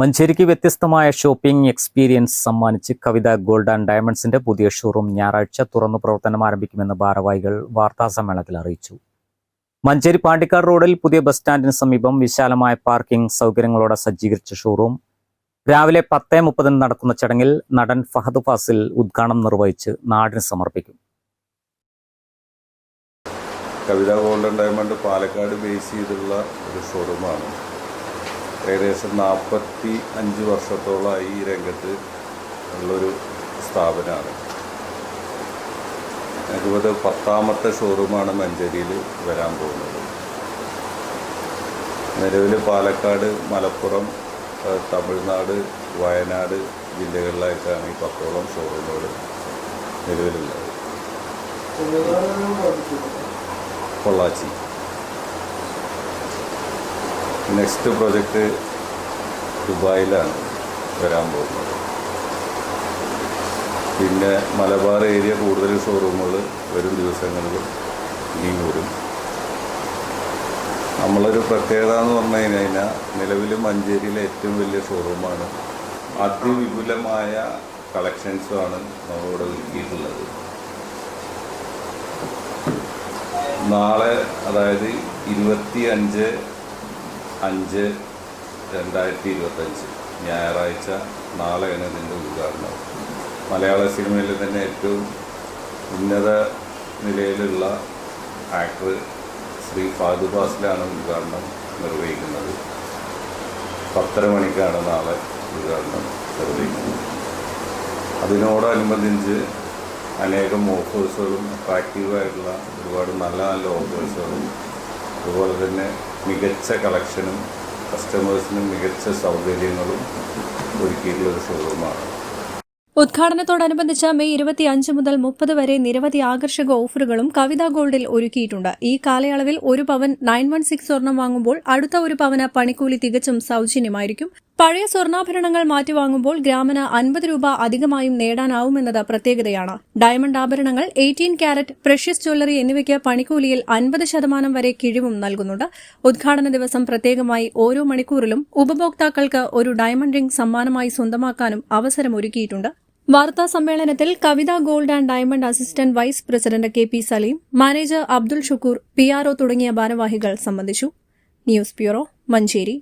മഞ്ചേരിക്ക് വ്യത്യസ്തമായ shopping experience സമ്മാനിച്ച് കവിത gold and ഡയമണ്ട്സിന്റെ പുതിയ ഷോറൂം ഞായറാഴ്ച തുറന്നു പ്രവർത്തനം ആരംഭിക്കുമെന്ന് ഭാരവാഹികൾ വാർത്താസമ്മേളനത്തിൽ അറിയിച്ചു. മഞ്ചേരി പാണ്ടിക്കാട് റോഡിൽ പുതിയ ബസ് സ്റ്റാൻഡിന് സമീപം വിശാലമായ പാർക്കിംഗ് സൗകര്യങ്ങളോടെ സജ്ജീകരിച്ച ഷോറൂം. രാവിലെ പത്ത് മുപ്പതിന് നടക്കുന്ന ചടങ്ങിൽ നടൻ ഫഹദ് ഫാസിൽ ഉദ്ഘാടനം നിർവഹിച്ച് നാടിന് സമർപ്പിക്കും. Kavitha golden diamond Palakkad base ചെയ്തുള്ള ഒരു ഷോറൂമാണ്. ഏകദേശം നാൽപ്പത്തി അഞ്ച് വർഷത്തോളമായി ഈ രംഗത്ത് ഉള്ളൊരു സ്ഥാപനമാണ്. ഇരുപത് പത്താമത്തെ ഷോറൂമാണ് മഞ്ചേരിയിൽ വരാൻ പോകുന്നത്. നിലവിൽ പാലക്കാട് മലപ്പുറം തമിഴ്നാട് വയനാട് ജില്ലകളിലായിട്ടാണ് ഈ പത്തോളം ഷോറൂമുകൾ നിലവിലുള്ളത്. പൊള്ളാച്ചി. നെക്സ്റ്റ് പ്രൊജക്റ്റ് ദുബായിലാണ് വരാൻ പോകുന്നത്. പിന്നെ മലബാർ ഏരിയ കൂടുതൽ ഷോറൂമുകൾ വരും ദിവസങ്ങളിൽ ഇനിയും വരും നമ്മളൊരു പ്രത്യേകത എന്ന് പറഞ്ഞു കഴിഞ്ഞാൽ നിലവിൽ മഞ്ചേരിയിലെ ഏറ്റവും വലിയ ഷോറൂമാണ് അതിവിപുലമായ കളക്ഷൻസുമാണ് നമ്മളിവിടെ ഒരുക്കിയിട്ടുള്ളത്. നാളെ അതായത് ഇരുപത്തി അഞ്ച് അഞ്ച് രണ്ടായിരത്തി ഇരുപത്തഞ്ച് ഞായറാഴ്ച നാളെയാണ് ഇതിന്റെ ഉദ്ഘാടനം. മലയാള സിനിമയിൽ തന്നെ ഏറ്റവും ഉന്നത നിലയിലുള്ള ആക്ടർ ശ്രീ ഫാദു ഫാസിലാണ് ഉദ്ഘാടനം നിർവഹിക്കുന്നത്. പത്തര മണിക്കാണ് നാളെ ഉദ്ഘാടനം നിർവഹിക്കുന്നത്. അതിനോടനുബന്ധിച്ച് അനേകം ഓഫേഴ്സുകളും അട്രാക്റ്റീവായിട്ടുള്ള ഒരുപാട് നല്ല നല്ല ഓഫേഴ്സുകളും അതുപോലെ തന്നെ മികച്ച കളക്ഷനും കസ്റ്റമേഴ്സിനും മികച്ച സൗകര്യങ്ങളും ഒരുക്കിയിട്ടുള്ള ഒരു ഷോറൂമാണ്. ഉദ്ഘാടനത്തോടനുബന്ധിച്ച് മെയ് ഇരുപത്തിയഞ്ച് മുതൽ മുപ്പത് വരെ നിരവധി ആകർഷക ഓഫറുകളും കവിത ഗോൾഡിൽ ഒരുക്കിയിട്ടുണ്ട്. ഈ കാലയളവിൽ ഒരു പവൻ നയൻ വൺ സിക്സ് സ്വർണം വാങ്ങുമ്പോൾ അടുത്ത ഒരു പവന് പണിക്കൂലി തികച്ചും സൌജന്യമായിരിക്കും. പഴയ സ്വർണാഭരണങ്ങൾ മാറ്റിവാങ്ങുമ്പോൾ ഗ്രാമിന് അൻപത് രൂപ അധികമായും നേടാനാവുമെന്നത് പ്രത്യേകതയാണ്. ഡയമണ്ട് ആഭരണങ്ങൾ എയ്റ്റീൻ കാരറ്റ് പ്രഷ്യസ് ജ്വല്ലറി എന്നിവയ്ക്ക് പണിക്കൂലിയിൽ അൻപത് ശതമാനം വരെ കിഴിവും നൽകുന്നുണ്ട്. ഉദ്ഘാടന ദിവസം പ്രത്യേകമായി ഓരോ മണിക്കൂറിലും ഉപഭോക്താക്കൾക്ക് ഒരു ഡയമണ്ട് റിംഗ് സമ്മാനമായി സ്വന്തമാക്കാനും അവസരമൊരുക്കിയിട്ടുണ്ട്. വാർത്താ സമ്മേളനത്തിൽ Kavitha gold and diamond assistant vice president K P Saleem manager Abdul Shukkur P തുടങ്ങിയ ഭാരവാഹികൾ സംബന്ധിച്ചു. News bureau Manjeri.